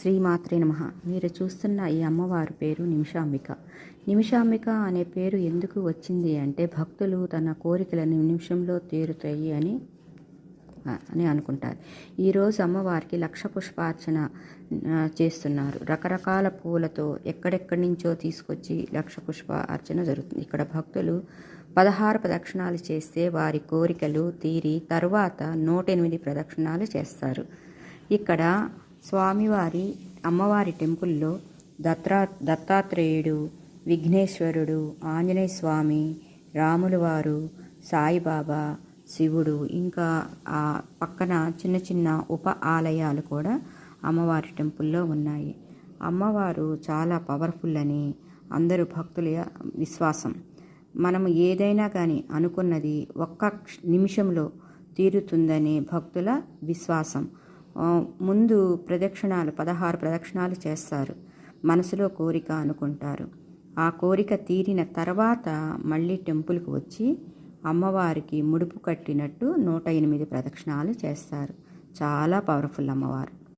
శ్రీమాత్రే నమ. మీరు చూస్తున్న ఈ అమ్మవారి పేరు నిమిషాంబిక. నిమిషాంబిక అనే పేరు ఎందుకు వచ్చింది అంటే భక్తులు తన కోరికలను నిమిషంలో తీరుతాయి అని అని అనుకుంటారు. ఈరోజు అమ్మవారికి లక్ష పుష్పార్చన చేస్తున్నారు. రకరకాల పూలతో ఎక్కడెక్కడి నుంచో తీసుకొచ్చి లక్ష పుష్ప అర్చన జరుగుతుంది. ఇక్కడ భక్తులు పదహారు ప్రదక్షిణాలు చేస్తే వారి కోరికలు తీరి తరువాత నూట ఎనిమిది ప్రదక్షిణాలు చేస్తారు. ఇక్కడ స్వామివారి అమ్మవారి టెంపుల్లో దత్తా దత్తాత్రేయుడు విఘ్నేశ్వరుడు ఆంజనేయ స్వామి రాములవారు సాయిబాబా శివుడు ఇంకా ఆ పక్కన చిన్న చిన్న ఉప ఆలయాలు కూడా అమ్మవారి టెంపుల్లో ఉన్నాయి. అమ్మవారు చాలా పవర్ఫుల్ అని అందరూ భక్తుల విశ్వాసం. మనం ఏదైనా కానీ అనుకున్నది ఒక్క నిమిషంలో తీరుతుందనే భక్తుల విశ్వాసం. ముందు ప్రదక్షిణాలు పదహారు ప్రదక్షిణాలు చేస్తారు. మనసులో కోరిక అనుకుంటారు. ఆ కోరిక తీరిన తర్వాత మళ్ళీ టెంపుల్కి వచ్చి అమ్మవారికి ముడుపు కట్టినట్టు నూట ఎనిమిది ప్రదక్షిణాలు చేస్తారు. చాలా పవర్ఫుల్ అమ్మవారు.